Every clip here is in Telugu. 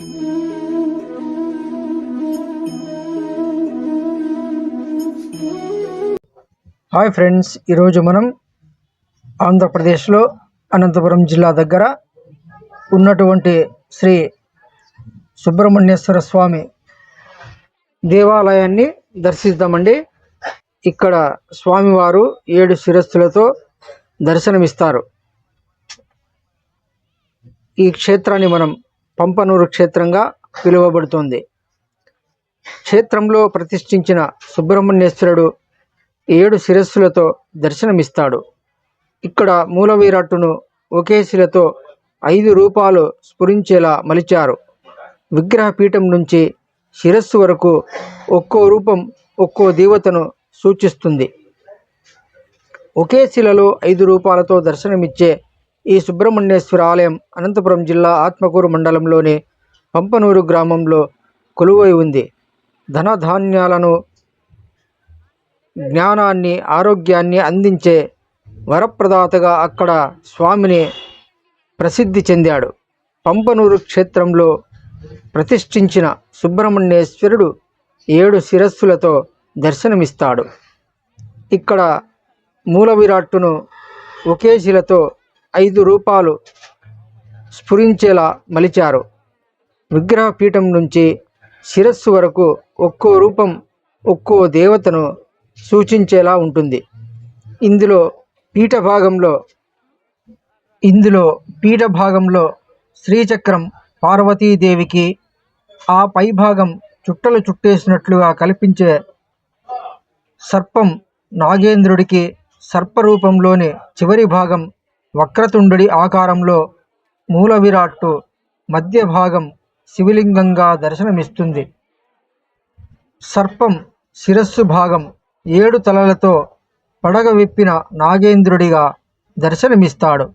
హాయ్ ఫ్రెండ్స్ ఈరోజు మనం ఆంధ్రప్రదేశ్లో అనంతపురం జిల్లా దగ్గర ఉన్నటువంటి శ్రీ సుబ్రహ్మణ్యేశ్వర స్వామి దేవాలయాన్ని దర్శిద్దామండి. ఇక్కడ స్వామివారు ఏడు శిరస్సులతో దర్శనమిస్తారు. ఈ క్షేత్రాన్ని మనం పంపనూరు క్షేత్రంగా పిలువబడుతుంది. క్షేత్రంలో ప్రతిష్ఠించిన సుబ్రహ్మణ్యేశ్వరుడు ఏడు శిరస్సులతో దర్శనమిస్తాడు. ఇక్కడ మూలవీరట్టును ఒకే శిలతో ఐదు రూపాలు స్ఫురించేలా మలిచారు. విగ్రహపీఠం నుంచి శిరస్సు వరకు ఒక్కో రూపం ఒక్కో దేవతను సూచిస్తుంది. ఒకే శిలలో ఐదు రూపాలతో దర్శనమిచ్చే ఈ సుబ్రహ్మణ్యేశ్వర ఆలయం అనంతపురం జిల్లా ఆత్మకూరు మండలంలోని పంపనూరు గ్రామంలో కొలువై ఉంది. ధనధాన్యాలను జ్ఞానాన్ని ఆరోగ్యాన్ని అందించే వరప్రదాతగా అక్కడ స్వామిని ప్రసిద్ధి చెందాడు. పంపనూరు క్షేత్రంలో ప్రతిష్ఠించిన సుబ్రహ్మణ్యేశ్వరుడు ఏడు శిరస్సులతో దర్శనమిస్తాడు. ఇక్కడ మూల విరాట్టును ఒకే శిలతో ఐదు రూపాలు స్ఫురించేలా మలిచారు. విగ్రహ పీఠం నుంచి శిరస్సు వరకు ఒక్కో రూపం ఒక్కో దేవతను సూచించేలా ఉంటుంది. ఇందులో పీఠ భాగంలో ఇందులో పీఠ భాగంలో శ్రీచక్రం పార్వతీదేవికి ఆ పై భాగం చుట్టలు చుట్టేసినట్లుగా కల్పించే సర్పం నాగేంద్రుడికి సర్పరూపంలోని చివరి భాగం వక్రతుండుడి ఆకారంలో మూల విరాట్టు మధ్య భాగం శివలింగంగా దర్శనమిస్తుంది. సర్పం శిరస్సు భాగం ఏడు తలలతో పడగ విప్పిన నాగేంద్రుడిగా దర్శనమిస్తాడు.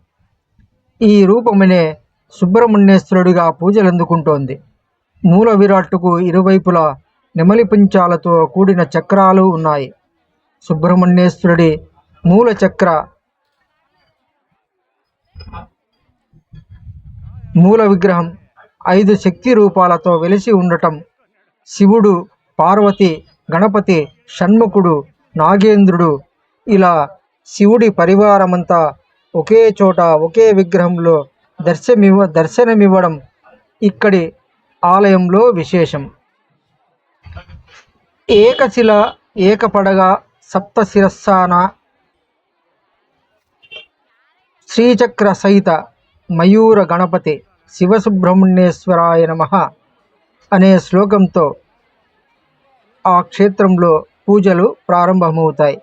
ఈ రూపమునే సుబ్రహ్మణ్యేశ్వరుడిగా పూజలందుకుంటోంది. మూల విరాట్టుకు ఇరువైపులా నెమలిపుంచాలతో కూడిన చక్రాలు ఉన్నాయి. సుబ్రహ్మణ్యేశ్వరుడి మూల చక్ర మూల విగ్రహం ఐదు శక్తి రూపాలతో వెలిసి ఉండటం. శివుడు పార్వతి గణపతి షణ్ముఖుడు నాగేంద్రుడు ఇలా శివుడి పరివారమంతా ఒకే చోట ఒకే విగ్రహంలో దర్శనమివ్వ దర్శనమివ్వడం ఇక్కడి ఆలయంలో విశేషం. ఏకశిల ఏకపడగ సప్తశిరస్సాన శ్రీచక్ర సహిత మయూర గణపతి శివసుబ్రహ్మణ్యేశ్వరాయ నమ అనే శ్లోకంతో ఆ క్షేత్రంలో పూజలు ప్రారంభమవుతాయి.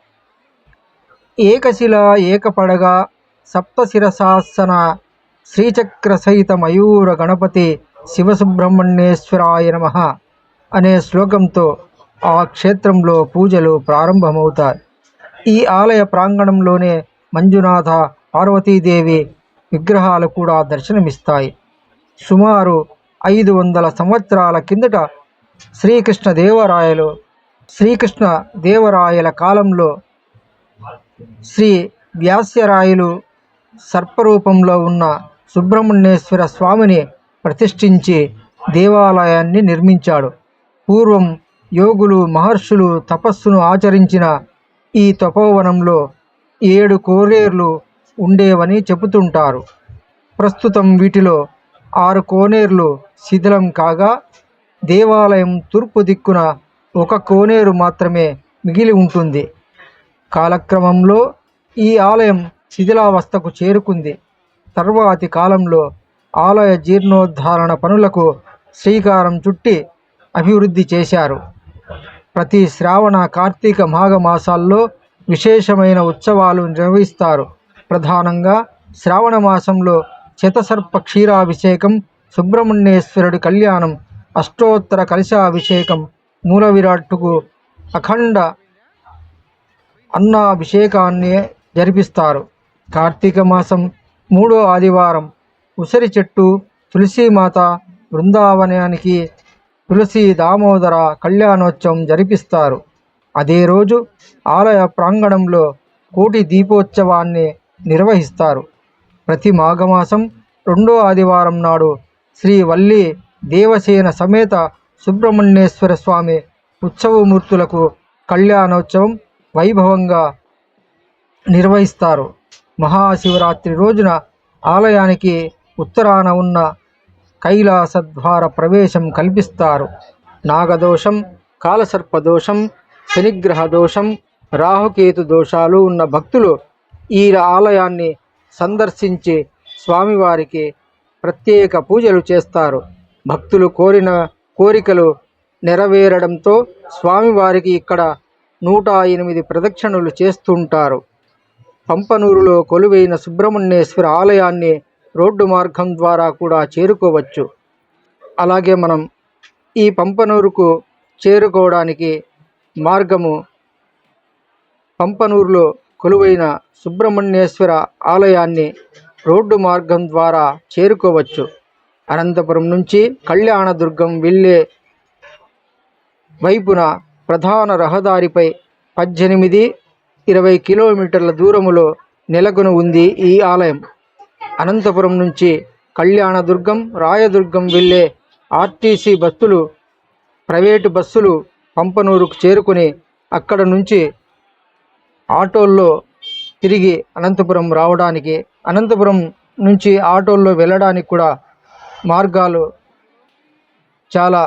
ఏకశిల ఏకపడగ సప్తశిరసాసన శ్రీచక్ర సహిత మయూర గణపతి శివసుబ్రహ్మణ్యేశ్వరాయ నమ అనే శ్లోకంతో ఆ క్షేత్రంలో పూజలు ప్రారంభమవుతాయి. ఈ ఆలయ ప్రాంగణంలోనే మంజునాథ పార్వతీదేవి విగ్రహాలు కూడా దర్శనమిస్తాయి. సుమారు ఐదు వందల సంవత్సరాల కిందట శ్రీకృష్ణ దేవరాయలు శ్రీకృష్ణ దేవరాయల కాలంలో శ్రీ వ్యాస్యరాయలు సర్పరూపంలో ఉన్న సుబ్రహ్మణ్యేశ్వర స్వామిని ప్రతిష్ఠించి దేవాలయాన్ని నిర్మించాడు. పూర్వం యోగులు మహర్షులు తపస్సును ఆచరించిన ఈ తపోవనంలో ఏడు కోరేర్లు ఉండేవని చెబుతుంటారు. ప్రస్తుతం వీటిలో ఆరు కోనేర్లు శిథిలం కాగా దేవాలయం తూర్పు దిక్కున ఒక కోనేరు మాత్రమే మిగిలి ఉంటుంది. కాలక్రమంలో ఈ ఆలయం శిథిలావస్థకు చేరుకుంది. తర్వాతి కాలంలో ఆలయ జీర్ణోద్ధారణ పనులకు శ్రీకారం చుట్టి అభివృద్ధి చేశారు. ప్రతి శ్రావణ కార్తీక మాఘ మాసాల్లో విశేషమైన ఉత్సవాలు నిర్వహిస్తారు. ప్రధానంగా శ్రావణ మాసంలో శతసర్ప క్షీరాభిషేకం సుబ్రహ్మణ్యేశ్వరుడి కళ్యాణం అష్టోత్తర కలశాభిషేకం మూల విరాట్టుకు అఖండ అన్నాభిషేకాన్ని జరిపిస్తారు. కార్తీక మాసం మూడో ఆదివారం ఉసిరి చెట్టు తులసీమాత బృందావనానికి తులసి దామోదర కళ్యాణోత్సవం జరిపిస్తారు. అదే రోజు ఆలయ ప్రాంగణంలో కోటి దీపోత్సవాన్ని నిర్వహిస్తారు. ప్రతి మాఘమాసం రెండో ఆదివారం నాడు శ్రీ వల్లి దేవసేన సమేత సుబ్రహ్మణ్యేశ్వర స్వామి ఉత్సవమూర్తులకు కళ్యాణోత్సవం వైభవంగా నిర్వహిస్తారు. మహాశివరాత్రి రోజున ఆలయానికి ఉత్తరాన ఉన్న కైలాసద్వార ప్రవేశం కల్పిస్తారు. నాగదోషం కాలసర్పదోషం శనిగ్రహ దోషం రాహుకేతు దోషాలు ఉన్న భక్తులు ఈ ఆలయాన్ని సందర్శించి స్వామివారికి ప్రత్యేక పూజలు చేస్తారు. భక్తులు కోరిన కోరికలు నెరవేరడంతో స్వామివారికి ఇక్కడ నూట ఎనిమిది ప్రదక్షిణలు చేస్తుంటారు. పంపనూరులో కొలువైన సుబ్రహ్మణ్యేశ్వర ఆలయాన్ని రోడ్డు మార్గం ద్వారా కూడా చేరుకోవచ్చు. అలాగే మనం ఈ పంపనూరుకు చేరుకోవడానికి మార్గము పంపనూరులో కొలువైన సుబ్రహ్మణ్యేశ్వర ఆలయాన్ని రోడ్డు మార్గం ద్వారా చేరుకోవచ్చు. అనంతపురం నుంచి కళ్యాణదుర్గం వెళ్ళే వైపున ప్రధాన రహదారిపై పద్దెనిమిది ఇరవై కిలోమీటర్ల దూరములో నెలకొని ఉంది ఈ ఆలయం. అనంతపురం నుంచి కళ్యాణదుర్గం రాయదుర్గం వెళ్ళే ఆర్టీసీ బస్సులు ప్రైవేటు బస్సులు పంపనూరుకు చేరుకుని అక్కడ నుంచి ఆటోల్లో తిరిగి అనంతపురం రావడానికి అనంతపురం నుంచి ఆటోల్లో వెళ్ళడానికి కూడా మార్గాలు చాలా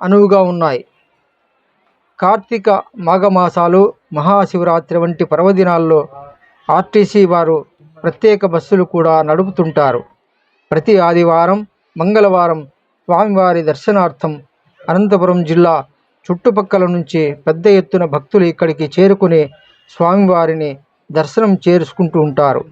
అనువుగా ఉన్నాయి. కార్తీక మాఘమాసాలు మహాశివరాత్రి వంటి పర్వదినాల్లో ఆర్టీసీ వారు ప్రత్యేక బస్సులు కూడా నడుపుతుంటారు. ప్రతి ఆదివారం మంగళవారం స్వామివారి దర్శనార్థం అనంతపురం జిల్లా చుట్టుపక్కల నుంచి పెద్ద ఎత్తున భక్తులు ఇక్కడికి చేరుకుని స్వామివారిని దర్శనం చేసుకుంటూ ఉంటారు.